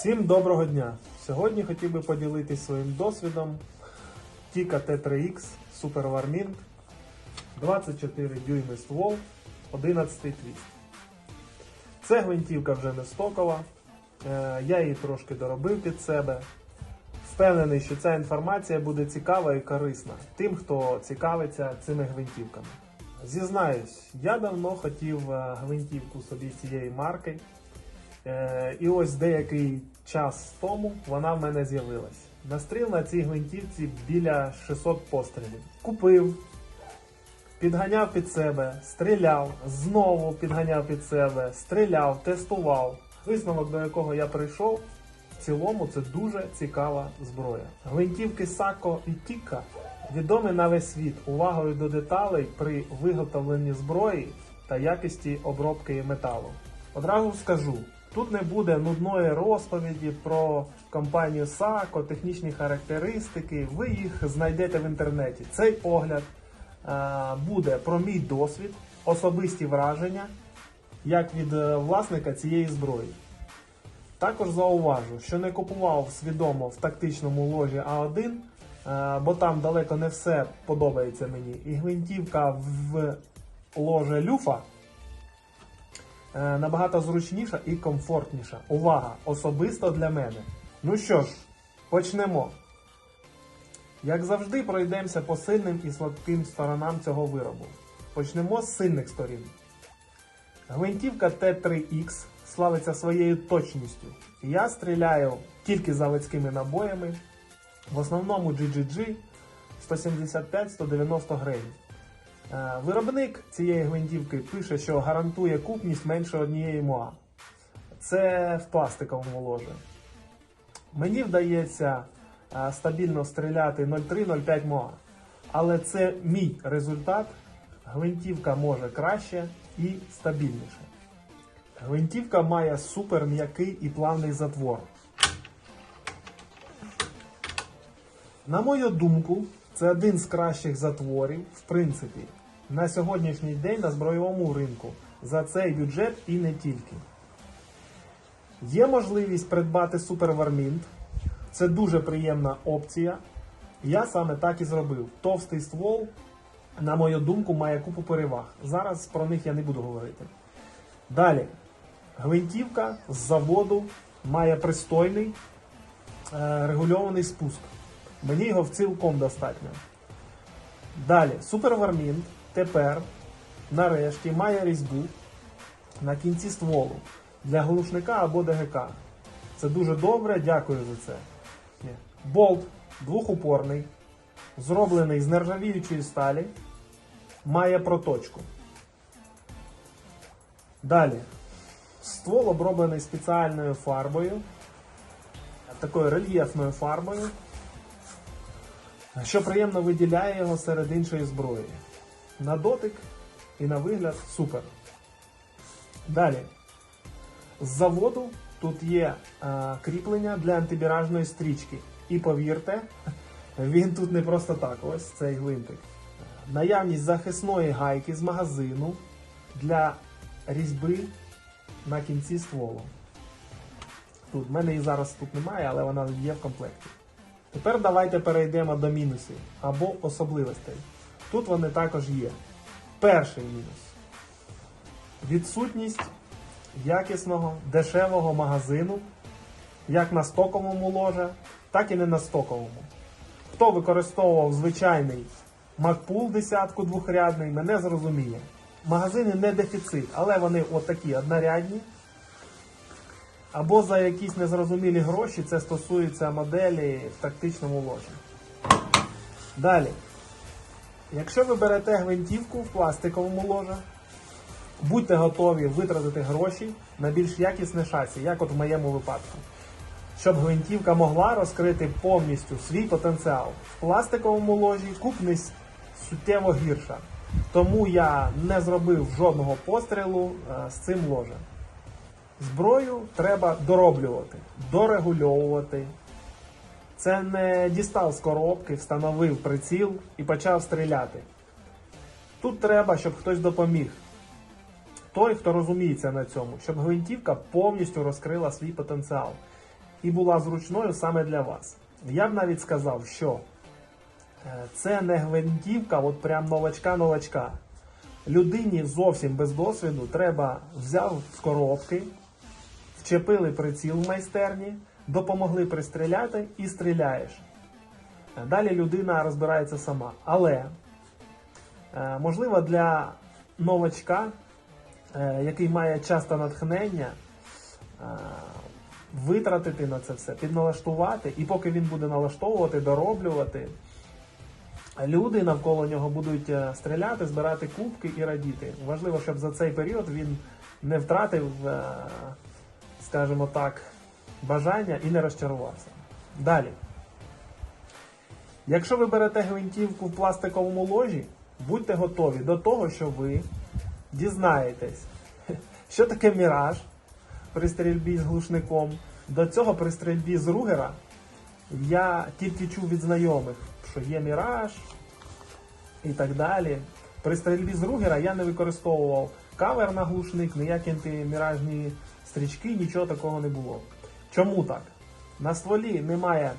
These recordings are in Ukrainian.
Всім доброго дня! Сьогодні хотів би поділитись своїм досвідом Tika T3X Super Warmint 24 дюйми ствол, 11 твіст. Це гвинтівка вже не стокова. Е, Я її трошки доробив під себе. Впевнений, що ця інформація буде цікава і корисна тим, хто цікавиться цими гвинтівками. Зізнаюсь, я давно хотів е, гвинтівку собі цієї марки. Е, І ось деякий час тому вона в мене з'явилась. Настріл на цій гвинтівці біля 600 пострілів. Купив, підганяв під себе, стріляв, знову підганяв під себе, стріляв, тестував. Висновок, до якого я прийшов, в цілому це дуже цікава зброя. Гвинтівки Сако і Тіка відомі на весь світ увагою до деталей при виготовленні зброї та якості обробки металу. Одразу скажу, тут не буде нудної розповіді про компанію Сако, технічні характеристики. Ви їх знайдете в інтернеті. Цей огляд е, буде про мій досвід, особисті враження, як від е, власника цієї зброї. Також зауважу, що не купував свідомо в тактичному ложі А1, е, бо там далеко не все подобається мені. І гвинтівка в ложе люфа набагато зручніша і комфортніша. Увага! Особисто для мене. Ну що ж, почнемо. Як завжди, пройдемося по сильним і слабким сторонам цього виробу. Почнемо з сильних сторін. Гвинтівка Т3Х славиться своєю точністю. Я стріляю тільки заводськими набоями, в основному GGG 175-190 гривень. Е, Виробник цієї гвинтівки пише, що гарантує купність менше однієї МОА. Це в пластиковому ложі. Мені вдається е, стабільно стріляти 0,3-0,5 МОА. Але це мій результат. Гвинтівка може краще і стабільніше. Гвинтівка має супер м'який і плавний затвор. На мою думку, це один з кращих затворів, в принципі, на сьогоднішній день на збройовому ринку за цей бюджет і не тільки. Є можливість придбати супервармінт. Це дуже приємна опція. Я саме так і зробив. Товстий ствол, на мою думку, має купу переваг. Зараз про них я не буду говорити. Далі. Гвинтівка з заводу має пристойний е, регульований спуск. Мені його в цілком достатньо. Далі, супервармінт тепер нарешті має різьбу на кінці стволу для глушника або ДГК. Це дуже добре, дякую за це. Болт двохупорний, зроблений з нержавіючої сталі, має проточку. Далі. Ствол оброблений спеціальною фарбою, такою рельєфною фарбою, що приємно виділяє його серед іншої зброї. На дотик і на вигляд супер. Далі. З заводу тут є е, кріплення для антибіражної стрічки. І повірте, він тут не просто так, ось цей гвинтик. Наявність захисної гайки з магазину для різьби на кінці стволу. Тут в мене її зараз тут немає, але вона є в комплекті. Тепер давайте перейдемо до мінусів або особливостей. Тут вони також є. Перший мінус. Відсутність якісного дешевого магазину, як на стоковому ложе, так і не на стоковому. Хто використовував звичайний MacPool десятку двохрядний, мене зрозуміє. Магазини не дефіцит, але вони отакі однорядні. Або за якісь незрозумілі гроші це стосується моделі в тактичному ложі. Далі. Якщо ви берете гвинтівку в пластиковому ложі, будьте готові витратити гроші на більш якісне шасі, як от в моєму випадку. Щоб гвинтівка могла розкрити повністю свій потенціал. В пластиковому ложі купність суттєво гірша. Тому я не зробив жодного пострілу е, з цим ложем. Зброю треба дороблювати, дорегульовувати. Це не дістав з коробки, встановив приціл і почав стріляти. Тут треба, щоб хтось допоміг. Той, хто розуміється на цьому, щоб гвинтівка повністю розкрила свій потенціал. і була зручною саме для вас. Я б навіть сказав, що е, це не гвинтівка, от прям новачка-новачка. Людині зовсім без досвіду треба взяв з коробки, вчепили приціл в майстерні, допомогли пристріляти і стріляєш. Е, Далі людина розбирається сама. Але е, можливо для новачка, е, який має часто натхнення, витратити на це все, підналаштувати, і поки він буде налаштовувати, дороблювати, люди навколо нього будуть стріляти, збирати кубки і радіти. Важливо, щоб за цей період він не втратив, скажімо так, бажання і не розчарувався. Далі. Якщо ви берете гвинтівку в пластиковому ложі, будьте готові до того, що ви дізнаєтесь, що таке міраж при стрільбі з глушником. До цього при стрільбі з ругера я тільки чув від знайомих, що є міраж і так далі. При стрільбі з ругера я не використовував кавер на глушник, ніякі антиміражні стрічки, нічого такого не було. Чому так? На стволі немає,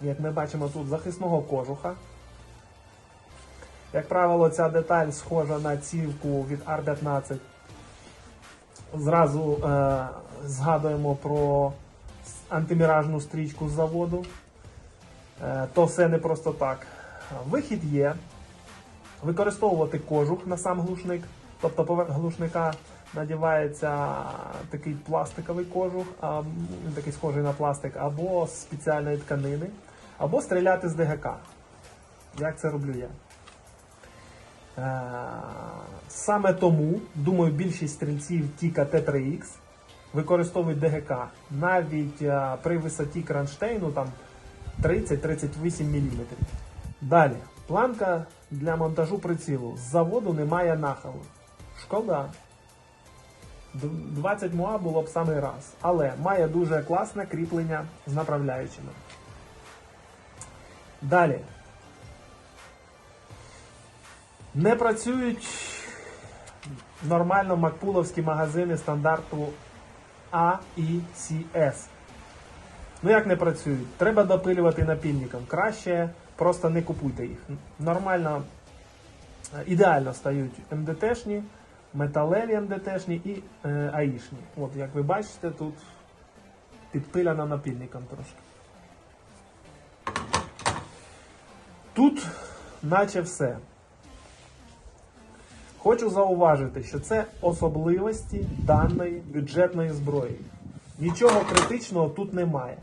як ми бачимо тут, захисного кожуха. Як правило, ця деталь схожа на цівку від R15. Зразу е, згадуємо про антиміражну стрічку з заводу. Е, то все не просто так. Вихід є. Використовувати кожух на сам глушник, тобто поверх глушника надівається такий пластиковий кожух, такий схожий на пластик, або з спеціальної тканини, або стріляти з ДГК. Як це роблю я? Е, Саме тому, думаю, більшість стрільців Тіка Т3Х використовують ДГК навіть е, при висоті кронштейну там 30-38 мм. Далі, планка для монтажу прицілу. З заводу немає нахилу. Шкода. Д- 20 МУА було б самий раз, але має дуже класне кріплення з направляючими. Далі. Не працюють нормально макпуловські магазини стандарту A і. Ну як не працюють? Треба допилювати напільником. Краще просто не купуйте їх. Нормально, е, ідеально стають МДТшні, металеві МДТшні і е, АІшні. От як ви бачите, тут підпиляно напільником трошки. Тут наче все. Хочу зауважити, що це особливості даної бюджетної зброї. Нічого критичного тут немає.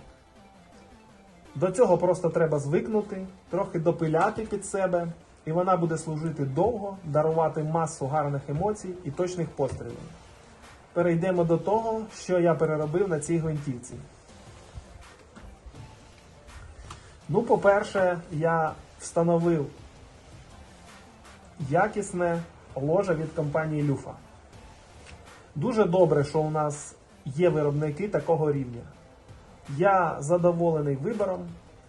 До цього просто треба звикнути, трохи допиляти під себе, і вона буде служити довго, дарувати масу гарних емоцій і точних пострілів. Перейдемо до того, що я переробив на цій гвинтівці. Ну, по-перше, я встановив якісне ложе від компанії Люфа. Дуже добре, що у нас є виробники такого рівня. Я задоволений вибором,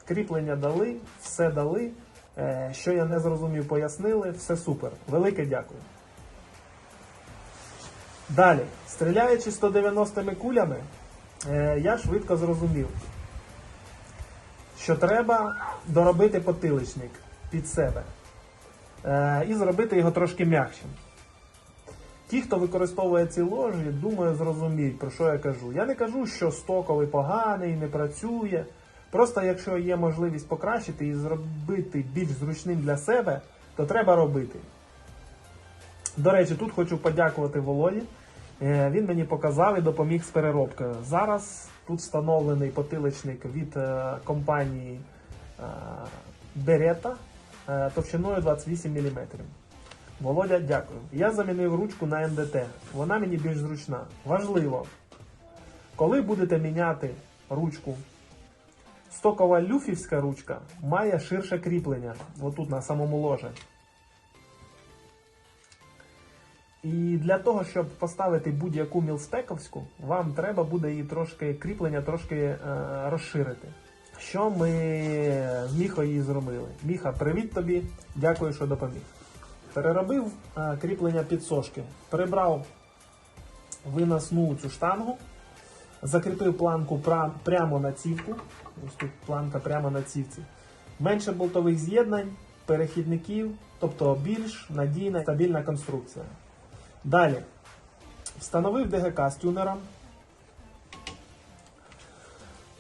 кріплення дали, все дали. Е, Що я не зрозумів, пояснили, все супер. Велике дякую. Далі, стріляючи 190 кулями, е, я швидко зрозумів, що треба доробити потиличник під себе е, і зробити його трошки м'якшим. Ті, хто використовує ці ложі, думаю, зрозуміють, про що я кажу. Я не кажу, що стоковий поганий, не працює. Просто якщо є можливість покращити і зробити більш зручним для себе, то треба робити. До речі, тут хочу подякувати Володі. Е, Він мені показав і допоміг з переробкою. Зараз тут встановлений потиличник від е, компанії е, е, товщиною 28 мм. Володя, дякую. Я замінив ручку на МДТ. Вона мені більш зручна. Важливо, коли будете міняти ручку, стокова люфівська ручка має ширше кріплення, отут на самому ложі. І для того, щоб поставити будь-яку мілспековську, вам треба буде її трошки кріплення трошки е, розширити. Що ми з Міхою зробили? Міха, привіт тобі, дякую, що допоміг. Переробив е, кріплення підсошки, прибрав виносну цю штангу, Закріпив планку прямо на цівку. Ось тут планка прямо на цівці. Менше болтових з'єднань, перехідників, тобто більш надійна стабільна конструкція. Далі. Встановив ДГК з тюнером.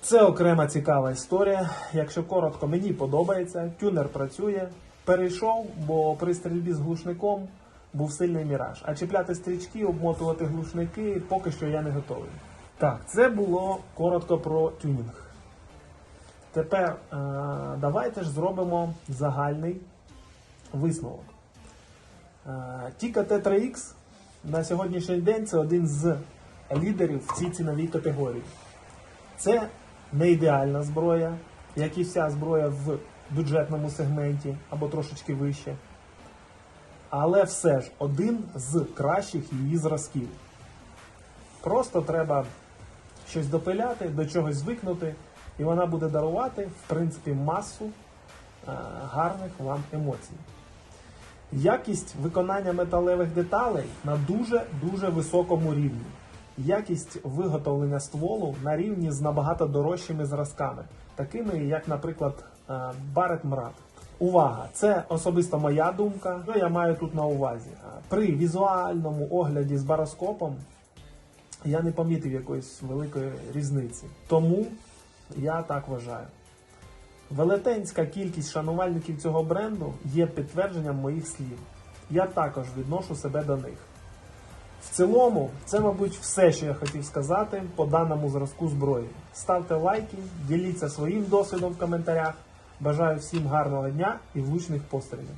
Це окрема цікава історія. Якщо коротко, мені подобається. Тюнер працює. Перейшов, бо при стрільбі з глушником був сильний міраж. А чіпляти стрічки, обмотувати глушники поки що я не готовий. Так, це було коротко про тюнінг. Тепер е, давайте ж зробимо загальний висновок. Е, Тіка T3X на сьогоднішній день це один з лідерів в цій ціновій категорії. Це не ідеальна зброя, як і вся зброя в бюджетному сегменті або трошечки вище. Але все ж один з кращих її зразків. Просто треба щось допиляти, до чогось звикнути, і вона буде дарувати, в принципі, масу е, гарних вам емоцій. Якість виконання металевих деталей на дуже-дуже високому рівні. Якість виготовлення стволу на рівні з набагато дорожчими зразками, такими як, наприклад, е, Barrett Mrat. Увага! Це особисто моя думка. Що я маю тут на увазі? Е, При візуальному огляді з бароскопом я не помітив якоїсь великої різниці. Тому я так вважаю. Велетенська кількість шанувальників цього бренду є підтвердженням моїх слів. Я також відношу себе до них. В цілому, це, мабуть, все, що я хотів сказати по даному зразку зброї. Ставте лайки, діліться своїм досвідом в коментарях. Бажаю всім гарного дня і влучних пострілів.